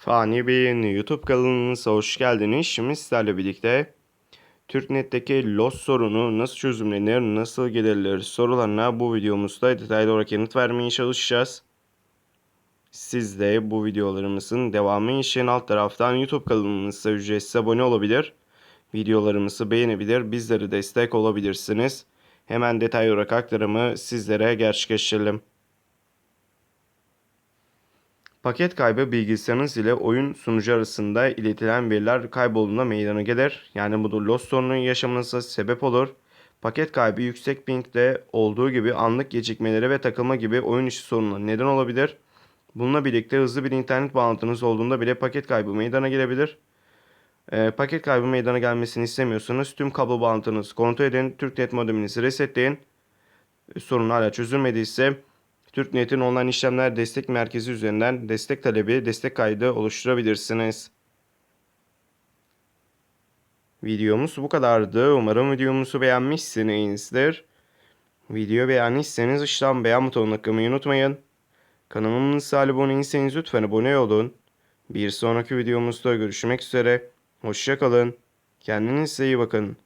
Fani Bey'in YouTube kanalınıza hoş geldiniz. Şimdi sizlerle birlikte TürkNet'teki loss sorunu nasıl çözümlenir, nasıl giderilir sorularına bu videomuzda detaylı olarak yanıt vermeye çalışacağız. Siz de bu videolarımızın devamı için alt taraftan YouTube kanalımıza ücretsiz abone olabilir. Videolarımızı beğenebilir, bizlere destek olabilirsiniz. Hemen detaylı olarak aktarımı sizlere gerçekleştirelim. Paket kaybı bilgisayarınız ile oyun sunucu arasında iletilen veriler kaybolduğunda meydana gelir. Yani bu da loss sorunu yaşamanıza sebep olur. Paket kaybı yüksek pingde olduğu gibi anlık gecikmelere ve takılma gibi oyun içi sorununa neden olabilir. Bununla birlikte hızlı bir internet bağlantınız olduğunda bile paket kaybı meydana gelebilir. Ee, paket kaybı meydana gelmesini istemiyorsanız tüm kablo bağlantınızı kontrol edin. TürkNet modeminizi resetleyin. Sorun hala çözülmediyse TürkNet'in online işlemler destek merkezi üzerinden destek talebi, destek kaydı oluşturabilirsiniz. Videomuz bu kadardı. Umarım videomuzu beğenmişsinizdir. Video beğendiyseniz aşağıdan beğen butonuna tıklamayı unutmayın. Kanalımıza abone değilseniz lütfen abone olun. Bir sonraki videomuzda görüşmek üzere. Hoşçakalın. Kendinize iyi bakın.